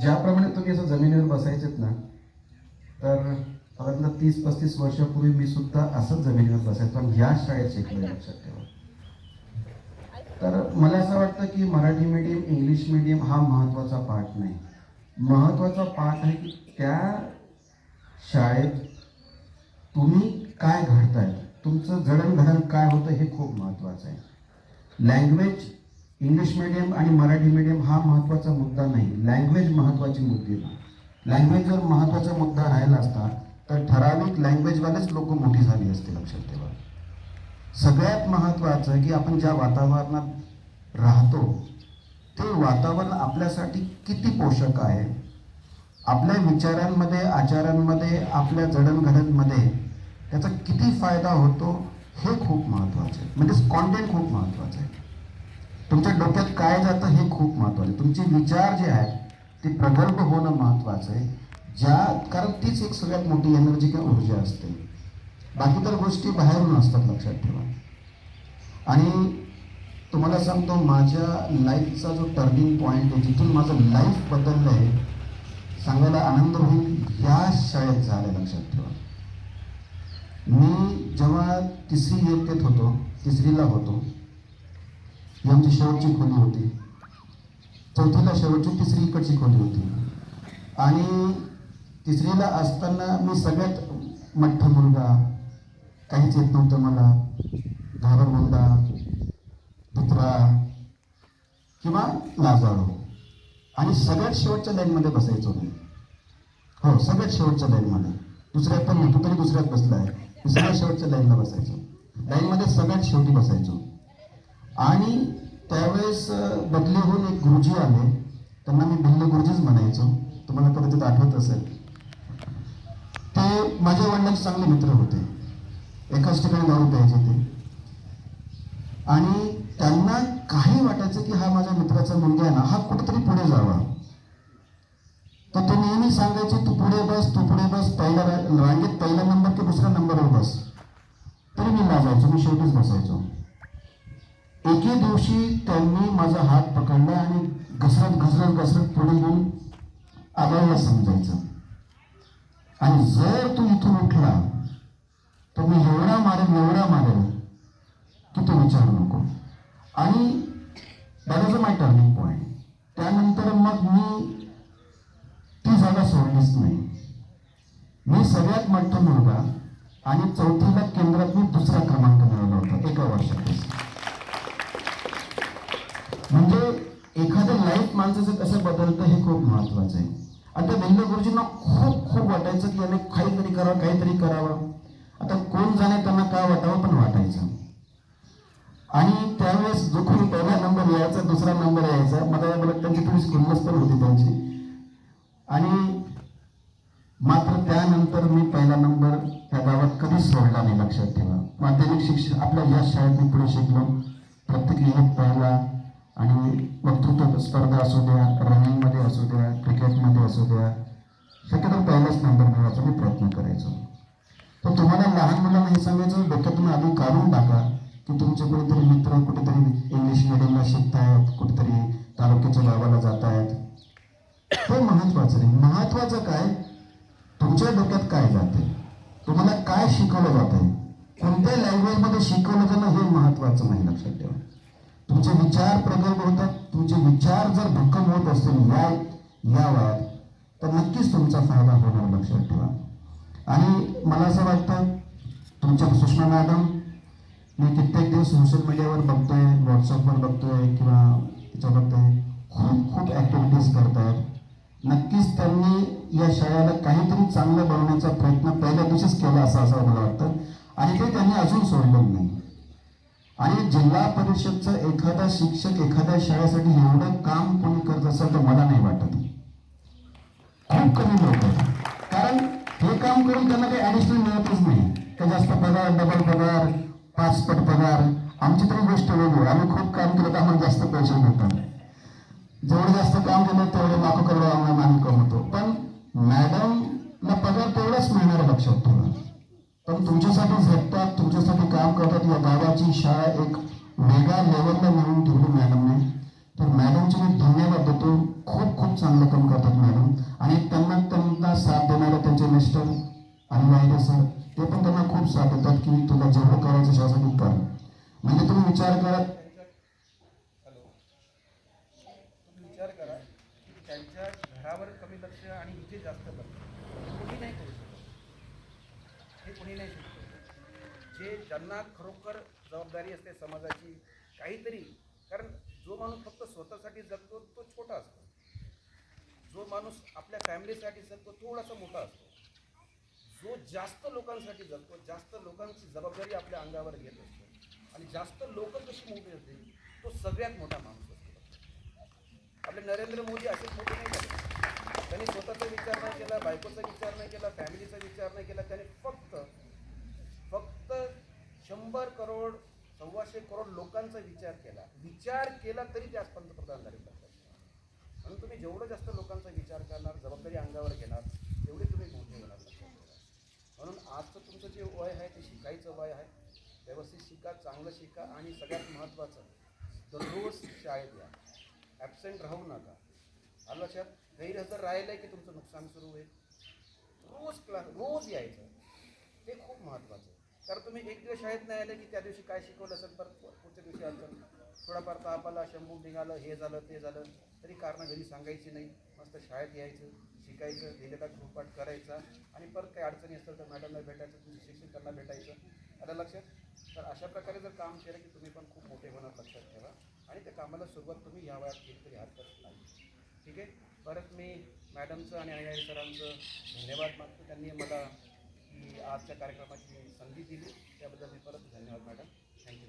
ज्याप्रमाणे तुम्ही असं जमिनीवर बसायचेत ना तर आता तीस पस्तीस वर्षापूर्वी मी सुद्धा असंच जमिनीवर बसायचो आणि या शाळेत शिकलो लक्षात ठेवा. तर मला असं वाटतं की मराठी मीडियम इंग्लिश मीडियम हा महत्त्वाचा पाठ नाही. महत्त्वाचा पाठ आहे की त्या शाळेत तुम्ही काय घडताय? तुमचं जडणघडण काय होतं हे खूप महत्त्वाचं आहे. लँग्वेज इंग्लिश मीडियम आणि मराठी मीडियम हा महत्त्वाचा मुद्दा नाही. लँग्वेज महत्त्वाची मुद्दे लँग्वेज जर महत्त्वाचा मुद्दा राहिला असता तर ठराविक लँग्वेजवालेच लोक मोठी झाली असते लक्षात ठेवा. सगळ्यात महत्त्वाचं की आपण ज्या वातावरणात राहतो ते वातावरण आपल्यासाठी किती पोषक आहे? आपल्या विचारांमध्ये आचारांमध्ये आपल्या जडणघडणमध्ये त्याचा किती फायदा होतो हे खूप महत्त्वाचं आहे. म्हणजे कॉन्टेंट खूप महत्त्वाचं आहे. तुमच्या डोक्यात काय जातं हे खूप महत्त्वाचं आहे. तुमचे विचार जे आहेत ते प्रगल्भ होणं महत्त्वाचं आहे. ज्या कारण तीच एक सगळ्यात मोठी एनर्जी किंवा ऊर्जा असते. बाकी तर गोष्टी बाहेरून असतात लक्षात ठेवा. आणि तुम्हाला सांगतो माझ्या लाईफचा जो टर्निंग पॉईंट आहे जिथून माझं लाईफ बदललं आहे सांगायला आनंद होईल या शाळेत झालं लक्षात ठेवा. मी जेव्हा तिसरी इयत्तेत होतो तिसरीला होतो ही आमची शेवटची खोली होती? चौथीला शेवटची तिसरी इकडची खोली होती? आणि तिसरीला असताना मी सगळ्यात मठ्ठ मुलगा काहीच येत नव्हतं मला. घाबर मुलगा दुतरा किंवा लाजाळू. आणि सगळ्यात शेवटच्या लाईनमध्ये बसायचो मी. हो सगळ्यात शेवटच्या लाईनमध्ये. दुसऱ्यात पण नाही तू तरी दुसऱ्यात बसला आहे दुसऱ्या सगळ्यात शेवटच्या लाईनला बसायचो. लाईनमध्ये सगळ्यात शेवटी बसायचो. आणि त्यावेळेस बदलीहून होऊन एक गुरुजी आले. त्यांना मी भिल्ल गुरुजीच म्हणायचो. तुम्हाला कदाचित आठवत असेल. ते माझ्या वडिलांचे चांगले मित्र होते. एकाच ठिकाणी दारू प्यायचे ते. आणि त्यांना काही वाटायचं की हा माझ्या मित्राचा मुलगा आहे ना हा कुठेतरी पुढे जावा. तर ते नेहमी सांगायचे तू पुढे बस तू पुढे बस पहिल्या रांगेत पहिला नंबर की दुसऱ्या नंबरवर बस. तरी मी लाजायचो मी शेवटीच बसायचो. एके दिवशी त्यांनी माझा हात पकडला आणि घसरत घसरत घसरत पुढे येऊन आबाला समजायचं. आणि जर तू इथून उठला तर मी एवढा मारेल एवढा मारेल की तू विचारू नको. आणि that is my turning point त्यानंतर मग मी ती जागा सोडलीच नाही. मी सगळ्यात मोठा मुलगा आणि चौथीला केंद्रात मी दुसरा क्रमांक मिळवला होता एका वर्षात म्हणजे एखादं लाईफ माणसाचं कसं बदलतं हे खूप महत्वाचं आहे. आणि त्या गुरुजींना खूप खूप वाटायचं की याने काहीतरी करावं काहीतरी करावं. आता कोण जाणे त्यांना काय वाटावं पण वाटायचं. आणि त्यावेळेस जो कोणी पहिला नंबर यायचा दुसरा नंबर यायचा. मला बोलत त्यांची थोडीशी किंमत पण होती त्यांची. आणि मात्र त्यानंतर मी पहिला नंबर त्या गावात कधीच सोडला नाही लक्षात ठेवा. माध्यमिक शिक्षण आपल्या या शाळेत मी पुढे शिकलो. प्रत्येक इयत पहिला आणि वक्तृत्व स्पर्धा असू द्या रनिंगमध्ये असू द्या क्रिकेटमध्ये असू द्या शक्यतो पहिलाच नंबर मिळवायचा मी प्रयत्न करायचो. तर तुम्हाला लहान मुलांना हे सांगायचं डोक्यातून आधी काढून टाका की तुमचे कुठेतरी मित्र कुठेतरी इंग्लिश मिडियमला शिकतायत कुठेतरी तालुक्याच्या गावाला जात आहेत हे महत्वाचं नाही. महत्वाचं काय? तुमच्या डोक्यात काय जाते तुम्हाला काय शिकवलं जातंय? कोणत्या लँग्वेजमध्ये शिकवलं जाणं हे महत्वाचं नाही लक्षात ठेवा. तुमचे विचार प्रगल्भ होतात. तुमचे विचार जर भक्कम होत असतील या या वयात तर नक्कीच तुमचा फायदा होणार लक्षात ठेवा. आणि मला असं वाटतं तुमच्या सुषमा मॅडम मी कित्येक दिवस सोशल मीडियावर बघतोय व्हॉट्सअपवर बघतोय किंवा याच्या बघतोय खूप खूप ॲक्टिव्हिटीज करतायत. नक्कीच त्यांनी या शाळेला काहीतरी चांगलं बनवण्याचा प्रयत्न पहिल्या दिवशीच केला असा असं मला वाटतं. आणि ते त्यांनी अजून सोडलं नाही. आणि जिल्हा परिषदचं एखादा शिक्षक एखाद्या शाळेसाठी एवढं काम कोणी करत असेल तर मला नाही वाटत. खूप कमी लोक कारण हे काम करून त्यांना काही ऍडिशनल मिळतच नाही. का जास्त पगार डबल पगार पाचपट पगार आमची तरी गोष्ट वेगळी. आम्ही खूप काम केलं तर आम्हाला जास्त पैसे मिळतात. जेवढं जास्त काम केलं तेवढे लाखो करोड आम्हाला तुमच्यासाठी झटतात तुमच्यासाठी काम करतात. या गावाची शाळा एक वेगळ्या लेवलला नेऊन ठेवली मॅडमने तर मॅडमचे मी धन्यवाद देतो. खूप खूप चांगलं काम करतात मॅडम आणि त्यांना त्यांना साथ देणारे त्यांचे मिस्टर आणि वाहिदे सर ते पण त्यांना खूप साथ देतात की तुला जेवढं करायचं शासाठी कर. म्हणजे तुम्ही विचार करा. विचार करा. त्यांच्या घरावर कमी लक्ष आणि इथे जास्त लक्ष कोणी नाही करू शकत हे कुणी नाही शिकतो जे ज्यांना खरोखर जबाबदारी असते समाजाची काहीतरी कारण जो माणूस फक्त स्वतःसाठी जगतो तो छोटा असतो. जो माणूस आपल्या फॅमिलीसाठी जगतो थोडासा मोठा असतो. जो जास्त लोकांसाठी जगतो जास्त लोकांची जबाबदारी आपल्या अंगावर घेत असतो. आणि जास्त लोक कशी मोठी असतील तो सगळ्यात मोठा माणूस असतो. आपले नरेंद्र मोदी असेच मोठे नाही झाले त्यांनी स्वतःचा विचार नाही केला बायकोचा विचार नाही केला फॅमिलीचा विचार नाही केला त्याने फक्त फक्त शंभर करोड सव्वाशे करोड लोकांचा विचार केला. विचार केला तरी ते आज पंतप्रधान झाले. म्हणून तुम्ही जेवढं जास्त लोकांचा विचार करणार जबाबदारी अंगावर घेणार तेवढे तुम्ही मोठे होणार. म्हणून आजचं तुमचं जे वय आहे ते शिकायचं वय आहे. व्यवस्थित शिका चांगलं शिका आणि सगळ्यात महत्त्वाचं दररोज शाळेत या. ॲबसेंट राहू नका. आलं लक्षात? गैरहजर राहिलं की तुमचं नुकसान सुरू होईल? रोज क्लास रोज यायचं. ते खूप महत्त्वाचं आहे. कारण तुम्ही एक दिवस शाळेत नाही आले की त्या दिवशी काय शिकवलं असेल तर पुढच्या दिवशी आलं थोडाफार ताप आला शंभू निघालं हे झालं ते झालं. तरी कारणं घरी सांगायची नाही. मस्त शाळेत यायचं शिकायचं दिलेला गृहपाठ करायचा. आणि परत काही अडचणी असेल तर मॅडमला भेटायचं तुमच्या शिक्षकांना भेटायचं. आलं लक्षात? तर अशा प्रकारे जर काम केलं की तुम्ही पण खूप मोठे मनात लक्षात ठेवा. आणि त्या कामाला सुरुवात तुम्ही या वयात केली तरी हरकत नाही. ठीक आहे. परत मी मॅडमचं आणि आई सरांचं धन्यवाद मागतो. त्यांनी मला ही आजच्या कार्यक्रमाची संधी दिली. त्याबद्दल मी परत धन्यवाद मॅडम. थँक्यू